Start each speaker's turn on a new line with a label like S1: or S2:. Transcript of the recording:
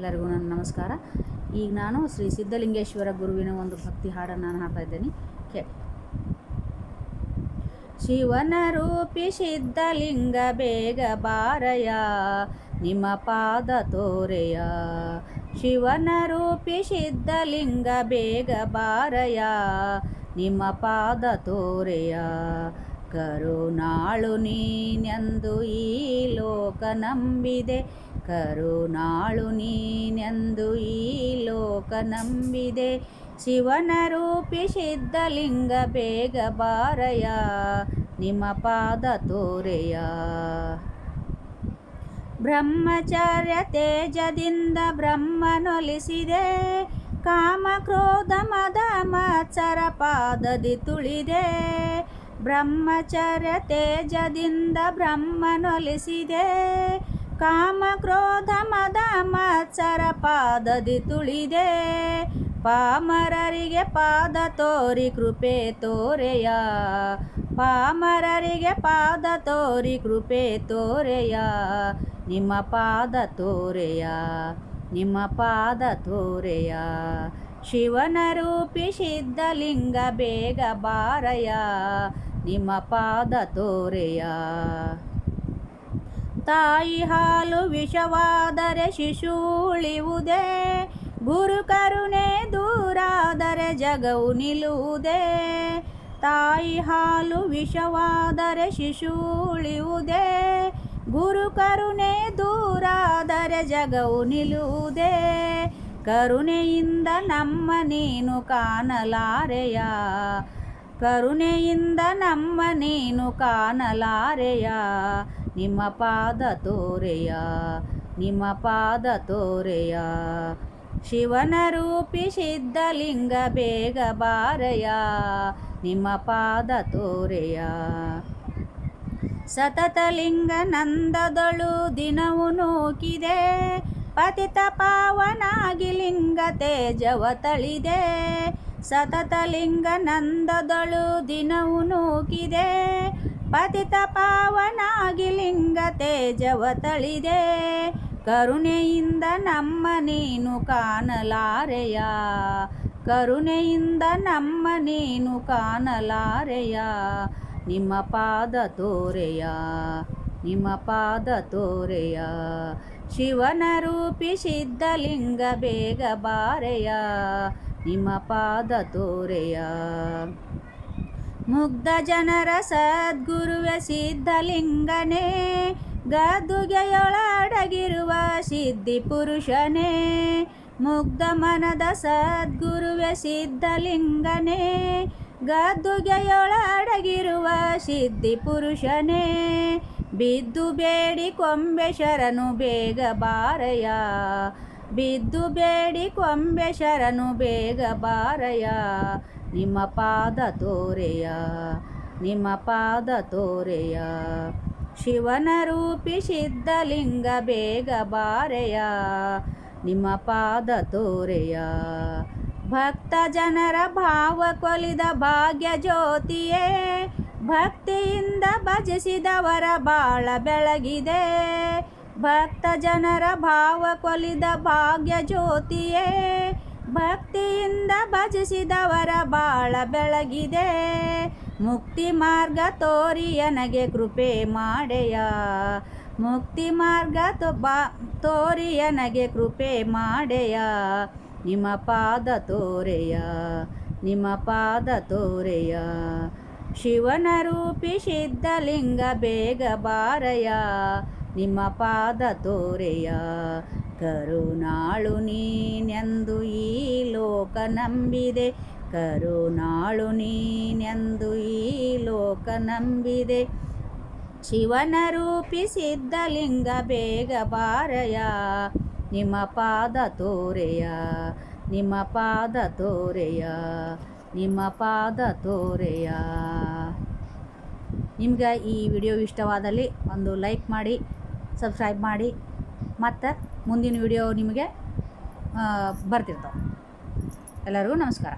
S1: ಎಲ್ಲರಿಗೂ ನನ್ನ ನಮಸ್ಕಾರ. ಈಗ ನಾನು ಶ್ರೀ ಸಿದ್ಧಲಿಂಗೇಶ್ವರ ಗುರುವಿನ ಒಂದು ಭಕ್ತಿ ಹಾಡನ್ನು ನಾನು ಹಾಡ್ತಾ ಇದ್ದೇನೆ. ಕೇಳಿ. ಶಿವನ ರೂಪಿ ಸಿದ್ಧಲಿಂಗ ಬೇಗ ಬಾರಯ, ನಿಮ್ಮ ಪಾದ ತೋರೆಯ. ಶಿವನ ರೂಪಿ ಸಿದ್ಧಲಿಂಗ ಬೇಗ ಬಾರಯ, ನಿಮ್ಮ ಪಾದ ತೋರೆಯ. ಕರುನಾಳು ನೀನೆಂದು ಈ ಲೋಕ ನಂಬಿದೆ. ಕರುನಾಳು ನೀನೆಂದು ಈ ಲೋಕ ನಂಬಿದೆ. ಶಿವನ ರೂಪಿ ಸಿದ್ಧಲಿಂಗ ಬೇಗ ಬಾರಯ, ನಿಮ್ಮ ಪಾದ ತೋರೆಯ. ಬ್ರಹ್ಮಚರ್ಯ ತೇಜದಿಂದ ಬ್ರಹ್ಮನೊಲಿಸಿದೆ ಕಾಮ ಕ್ರೋಧ ಮದ ಮತ್ಸರ ಪಾದದಿ ತುಳಿದೆ. ಬ್ರಹ್ಮಚರ್ಯ ತೇಜದಿಂದ ಬ್ರಹ್ಮನೊಲಿಸಿದೆ ಕಾಮ ಕ್ರೋಧ ಮದ ಮತ್ಸರ ಪಾದದಿ ತುಳಿದೆ. ಪಾಮರರಿಗೆ ಪಾದ ತೋರಿ ಕೃಪೆ ತೋರೆಯ. ಪಾಮರರಿಗೆ ಪಾದ ತೋರಿ ಕೃಪೆ ತೋರೆಯ. ನಿಮ್ಮ ಪಾದ ತೋರೆಯ. ನಿಮ್ಮ ಪಾದ ತೋರೆಯ. ಶಿವನ ರೂಪಿ ಸಿದ್ಧಲಿಂಗ ಬೇಗ ಬಾರಯ. ನಿಮ್ಮ ಪಾದ ತೋರೆಯ. ತಾಯಿ ಹಾಲು ವಿಷವಾದರೆ ಶಿಶು ಉಳಿಯುವುದೇ. ಗುರು ಕರುಣೆ ದೂರಾದರೆ ಜಗವು ನಿಲ್ಲುವುದೇ. ತಾಯಿ ಹಾಲು ವಿಷವಾದರೆ ಶಿಶು ಉಳಿಯುವುದೇ. ಗುರು ಕರುಣೆ ದೂರಾದರೆ ಜಗವು ನಿಲ್ಲುವುದೇ. ಕರುಣೆಯಿಂದ ನಮ್ಮ ನೀನು ಕಾಣಲಾರೆಯ. ಕರುಣೆಯಿಂದ ನಮ್ಮ ನೀನು ಕಾಣಲಾರೆಯ. ನಿಮ್ಮ ಪಾದ ತೋರೆಯ? ನಿಮ್ಮ ಪಾದ ತೋರೆಯ? ಶಿವನ ರೂಪಿ ಸಿದ್ಧಲಿಂಗ ಬೇಗ ಬಾರಯ? ನಿಮ್ಮ ಪಾದ ತೋರೆಯ? ಸತತಲಿಂಗ ನಂದದಳು ದಿನವು ನೂಕಿದೆ. ಪತಿತ ಪಾವನಾಗಿ ಲಿಂಗ ತೇಜವ ತಳಿದೆ. ಸತತಲಿಂಗ ನಂದದಳು ದಿನವು ನೂಕಿದೆ. ಪತಿತ ಪಾವನಾಗಿ ಲಿಂಗ ತೇಜವ ತಳಿದೆ. ಕರುಣೆಯಿಂದ ನಮ್ಮ ನೀನು ಕಾಣಲಾರೆಯ. ಕರುಣೆಯಿಂದ ನಮ್ಮ ನೀನು ಕಾಣಲಾರೆಯ. ನಿಮ್ಮ ಪಾದ ತೋರೆಯ. ನಿಮ್ಮ ಪಾದ ತೋರೆಯ. ಶಿವನ ರೂಪಿ ಸಿದ್ಧಲಿಂಗ ಬೇಗ ಬಾರೆಯ. ನಿಮ್ಮ ಪಾದ ತೋರೆಯ. ಮುಗ್ಧ ಜನರ ಸದ್ಗುರುವೆ ಸಿದ್ಧಲಿಂಗನೇ, ಗದ್ದುಗೆಯೊಳಡಗಿರುವ ಸಿದ್ಧಿ ಪುರುಷನೇ. ಮುಗ್ಧ ಮನದ ಸದ್ಗುರುವೆ ಸಿದ್ಧಲಿಂಗನೇ, ಗದ್ದುಗೆಯೊಳಡಗಿರುವ ಸಿದ್ಧಿ ಪುರುಷನೇ. ಬಿದ್ದು ಬೇಡಿ ಕೊಂಬೆ ಶರಣು ಬೇಗ ಬಾರಯ ಬಿದ್ದು ಬೇಡಿ ಕೊಂಬೆ ಶರಣು ಬೇಗ ಬಾರಯ ನಿಮ್ಮ ಪಾದ ತೋರೆಯ, ನಿಮ್ಮ ಪಾದ ತೋರೆಯ. ಶಿವನ ರೂಪಿ ಸಿದ್ಧಲಿಂಗ ಬೇಗ ಬಾರೆಯ ನಿಮ್ಮ ಪಾದ ತೋರೆಯ. ಭಕ್ತ ಜನರ ಭಾವ ಕೊಲಿದ ಭಾಗ್ಯ ಜ್ಯೋತಿಯೇ, ಭಕ್ತಿಯಿಂದ ಭಜಿಸಿದವರ ಬಾಳ ಬೆಳಗಿದೆ. ಭಕ್ತ ಜನರ ಭಾವ ಕೊಲಿದ ಭಾಗ್ಯ ಜ್ಯೋತಿಯೇ, ಭಕ್ತಿಯಿಂದ ಭಜಿಸಿದವರ ಬಾಳ ಬೆಳಗಿದೆ. ಮುಕ್ತಿ ಮಾರ್ಗ ತೋರಿ ನನಗೆ ಕೃಪೆ ಮಾಡೆಯ. ಮುಕ್ತಿ ಮಾರ್ಗ ತೋ ಬಾ, ತೋರಿ ನನಗೆ ಕೃಪೆ ಮಾಡೆಯ. ನಿಮ್ಮ ಪಾದ ತೋರೆಯ, ನಿಮ್ಮ ಪಾದ ತೋರೆಯ. ಶಿವನ ರೂಪಿ, ಸಿದ್ಧಲಿಂಗ ಬೇಗ ಬಾರಯ. ನಿಮ್ಮ ಪಾದ ತೋರೆಯ ಕರುನಾಳು ನೀನೆಂದು ಈ ಲೋಕ ನಂಬಿದೆ. ಕರುನಾಳು ನೀನೆಂದು ಈ ಲೋಕ ನಂಬಿದೆ. ಶಿವನ ರೂಪಿಸಿದ್ದ ಲಿಂಗ ಬೇಗ ಬಾರಯ ನಿಮ್ಮ ಪಾದ ತೋರೆಯ, ನಿಮ್ಮ ಪಾದ ತೋರೆಯ, ನಿಮ್ಮ ಪಾದ ತೋರೆಯ. ನಿಮ್ಗೆ ಈ ವಿಡಿಯೋ ಇಷ್ಟವಾದಲ್ಲಿ ಒಂದು ಲೈಕ್ ಮಾಡಿ ಸಬ್ಸ್ಕ್ರೈಬ್ ಮಾಡಿ ಮತ್ತು ಮುಂದಿನ ವಿಡಿಯೋ ನಿಮಗೆ ಬರ್ತಿರ್ತಾವೆ. ಎಲ್ಲರಿಗೂ ನಮಸ್ಕಾರ.